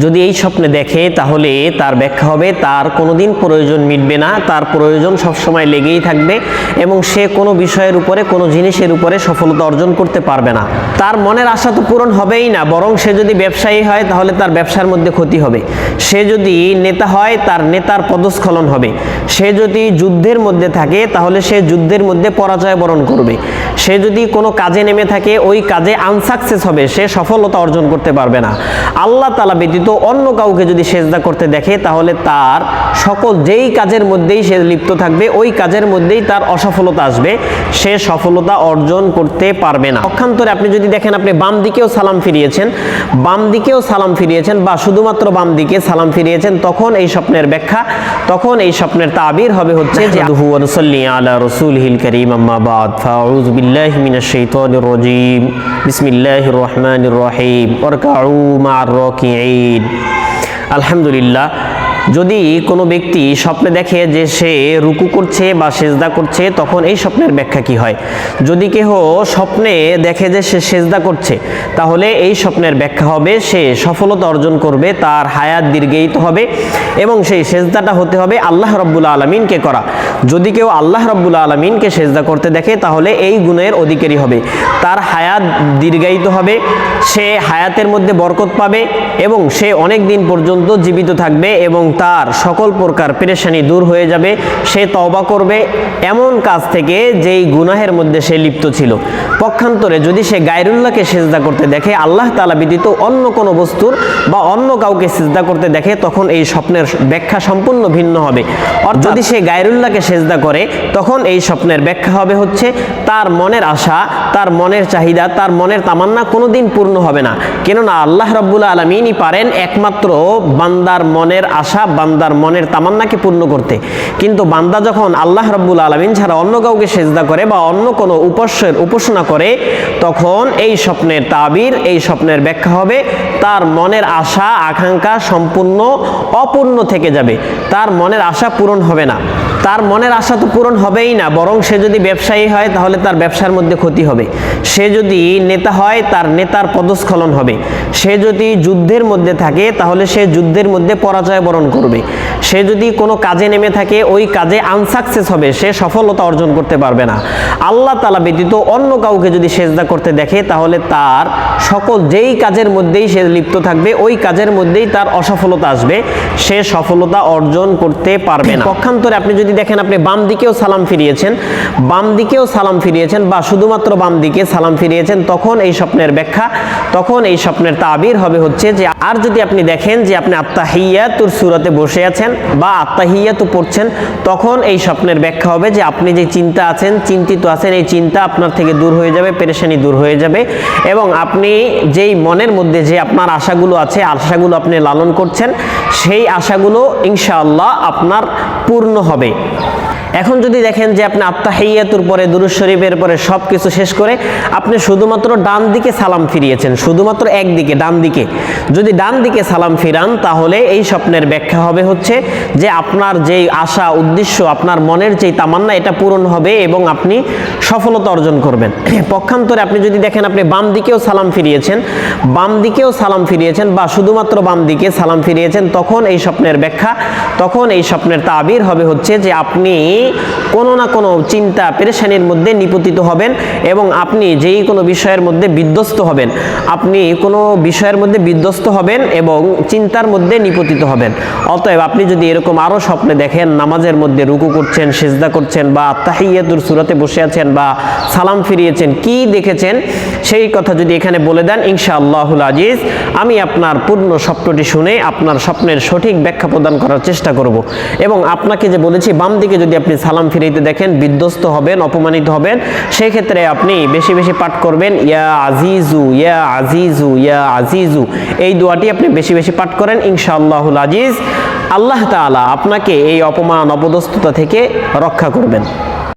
যদি এই স্বপ্নে দেখে, তাহলে তার ব্যাখ্যা হবে, তার কোনোদিন প্রয়োজন মিটবে না, তার প্রয়োজন সবসময় লেগেই থাকবে এবং সে কোনো বিষয়ের উপরে, কোনো জিনিসের উপরে সফলতা অর্জন করতে পারবে না। তার মনের আশা তো পূরণ হবেই না, বরং সে যদি ব্যবসায়ী হয়, তাহলে তার ব্যবসার মধ্যে ক্ষতি হবে। সে যদি নেতা হয়, তার নেতার পদস্খলন হবে। সে যদি যুদ্ধের মধ্যে থাকে, তাহলে সে যুদ্ধের মধ্যে পরাজয় বরণ করবে। সে যদি কোনো কাজে নেমে থাকে, ওই কাজে আনসাকসেস হবে, সে সফলতা অর্জন করতে পারবে না। আল্লাহ তালা ব্যতীত অন্য কাউকে যদি সেজদা করতে দেখে, তাহলে তার সকল যেই কাজের মধ্যেই সে লিপ্ত থাকবে, ওই কাজের মধ্যেই তার অসফলতা আসবে। সে সফলতা অর্জন করতে পারবে না। পক্ষান্তরে আপনি যদি দেখেন, আপনি বাম দিকেও সালাম ফিরিয়েছেন, বাম দিকেও সালাম ফিরিয়েছেন, বা শুধুমাত্র বাম দিকে সালাম ফিরিয়েছেন, তখন এই স্বপ্নের ব্যাখ্যা, তখন এই স্বপ্নের তাবির হবে হচ্ছে যে, আদহু ওয়া নুসাল্লি আলা রাসূলিহিল কারীম বাদ ফাউযু বিল্লাহি মিনাশ শাইতানির রাজীম বিসমিল্লাহির রহমানির রহিম ওয়ারকাউ মা'আর রাকিঈন আলহামদুলিল্লাহ, যদি কোনো ব্যক্তি স্বপ্নে দেখে যে সে রুকু করছে বা সেজদা করছে, তখন এই স্বপ্নের ব্যাখ্যা কি হয়? যদি কেহ স্বপ্নে দেখে যে সে সেজদা করছে, তাহলে এই স্বপ্নের ব্যাখ্যা হবে, সে সফলতা অর্জন করবে, তার হায়াত দীর্ঘায়িত হবে এবং সেই সেজদাটা হতে হবে আল্লাহ রব্বুল আলমিনকে করা। যদি কেউ আল্লাহ রব্বুল আলমিনকে সেজদা করতে দেখে, তাহলে এই গুণের অধিকারী হবে। তার হায়াত দীর্ঘায়িত হবে, সে হায়াতের মধ্যে বরকত পাবে এবং সে অনেক দিন পর্যন্ত জীবিত থাকবে এবং তার সকল প্রকার পেরেশানি দূর হয়ে যাবে, সে তওবা করবে এমন কাজ থেকে যেই গুনাহের মধ্যে সে লিপ্ত ছিল। পক্ষান্তরে যদি সে গায়রুল্লাহকে সেজদা করতে দেখে, আল্লাহ তালা ব্যতীত অন্য কোনো বস্তুর বা অন্য কাউকে সেজদা করতে দেখে, তখন এই স্বপ্নের ব্যাখ্যা সম্পূর্ণ ভিন্ন হবে। যদি সে গায়রুল্লাহকে সেজদা করে, তখন এই স্বপ্নের ব্যাখ্যা হবে হচ্ছে, তার মনের আশা, তার মনের চাহিদা, তার মনের তামান্না কোনোদিন পূর্ণ হবে না। কেননা আল্লাহ রব্বুল আলমিনই পারেন একমাত্র বান্দার মনের আশা, বান্দার মনের তামান্নাকে পূর্ণ করতে। কিন্তু বান্দা যখন আল্লাহ রব্বুল আলমিন ছাড়া অন্য কাউকে সেজদা করে বা অন্য কোনো উপাস্যের উপাসনা করে, তখন এই স্বপ্নের তাবির, এই স্বপ্নের ব্যাখ্যা হবে, তার মনের আশা, আকাঙ্ক্ষা সম্পূর্ণ অপূর্ণ থেকে যাবে। তার মনের আশা পূরণ হবে না। তার মনের আশা তো পূরণ হবেই না, বরং সে যদি ব্যবসায়ী হয় তাহলে তার ব্যবসার মধ্যে ক্ষতি হবে। সে যদি নেতা হয় তার নেতার পদস্খলন হবে। সে যদি যুদ্ধের মধ্যে থাকে তাহলে সে যুদ্ধের মধ্যে পরাজয় বরণ করবে। সে যদি কোনো কাজে নেমে থাকে ওই কাজে আনসাকসেস হবে, সে সফলতা অর্জন করতে পারবে না। আল্লাহ তালা ব্যতীত অন্য কাউকে যদি সেজদা করতে দেখে তাহলে তার সকল যেই কাজের মধ্যেই সে লিপ্ত থাকবে, ওই কাজের মধ্যেই তার অসফলতা আসবে। সে সফলতা অর্জন করতে পারবে না। পক্ষান্তরে আপনি যদি দেখেন আপনি বাম দিকেও সালাম ফিরিয়েছেন, বাম দিকেও সালাম ফিরিয়েছেন বা শুধুমাত্র বাম দিকে সালাম ফিরিয়েছেন, তখন এই স্বপ্নের ব্যাখ্যা, তখন এই স্বপ্নের তাবির হবে হচ্ছে যে, আর যদি আপনি দেখেন যে আপনি আত্মা আত্মাহিয়াতুর সুরতে বসে আছেন বা আত্মাহিয়াতু পড়ছেন, তখন এই স্বপ্নের ব্যাখ্যা হবে যে আপনি যে চিন্তা আছেন, চিন্তিত আছেন, এই চিন্তা আপনার থেকে দূর হয়ে যাবে, পেরেশানি দূর হয়ে যাবে এবং আপনি যেই মনের মধ্যে যে আপনার আশাগুলো আছে, আশাগুলো আপনি লালন করছেন, সেই আশাগুলো ইনশাআল্লাহ আপনার পূর্ণ হবে। এখন যদি দেখেন যে আপনি আত্মাহিয়াতুর পরে দুরুজ শরীফের পরে সব কিছু শেষ করে আপনি শুধুমাত্র ডান দিকে সালাম ফিরিয়েছেন, শুধুমাত্র একদিকে, ডান দিকে। যদি ডান দিকে সালাম ফিরান, তাহলে এই স্বপ্নের ব্যাখ্যা হবে হচ্ছে যে আপনার যেই আশা, উদ্দেশ্য, আপনার মনের যেই তামান্না, এটা পূরণ হবে এবং আপনি সফলতা অর্জন করবেন। পক্ষান্তরে আপনি যদি দেখেন আপনি বাম দিকেও সালাম ফিরিয়েছেন, বাম দিকেও সালাম ফিরিয়েছেন বা শুধুমাত্র বাম দিকে সালাম ফিরিয়েছেন, তখন এই স্বপ্নের ব্যাখ্যা, তখন এই স্বপ্নের তাবির হবে হচ্ছে যে আপনি কোনো না কোনো চিন্তা পেরেশানির মধ্যে নিপতিত হবেন এবং আপনি যেই কোনো বিষয়ের মধ্যে বিধ্বস্ত হবেন, আপনি কোনো বিষয়ের মধ্যে বিধ্বস্ত হবেন এবং চিন্তার মধ্যে নিপতিত হবেন। অতএব আপনি যদি এরকম আরও স্বপ্নে দেখেন, নামাজের মধ্যে রুকু করছেন, সেজদা করছেন বা আত্মাহিয়াতুর সুরতে বসে আছেন বা সালাম ফিরিয়েছেন, কি দেখেছেন? সেই কথা যদি এখানে বলে দেন ইনশা আল্লাহুল আজিজ, আমি আপনার পূর্ণ স্বপ্নটি শুনে আপনার স্বপ্নের সঠিক ব্যাখ্যা প্রদান করার চেষ্টা করব এবং আপনাকে যে বলেছি, বাম দিকে যদি আপনি সালাম ফিরাইতে দেখেন, বিধ্বস্ত হবেন, অপমানিত হবেন সেই ক্ষেত্রে আপনি বেশি বেশি পাঠ করবেন, ইয়া আজিজু ইয়া আজিজু ইয়া আজিজু। এই দোয়াটি আপনি বেশি বেশি পাঠ করেন, ইনশাআল্লাহুল আজিজ। আল্লাহ তাআলা আপনাকে এই অপমান, অপদস্থতা থেকে রক্ষা করবেন।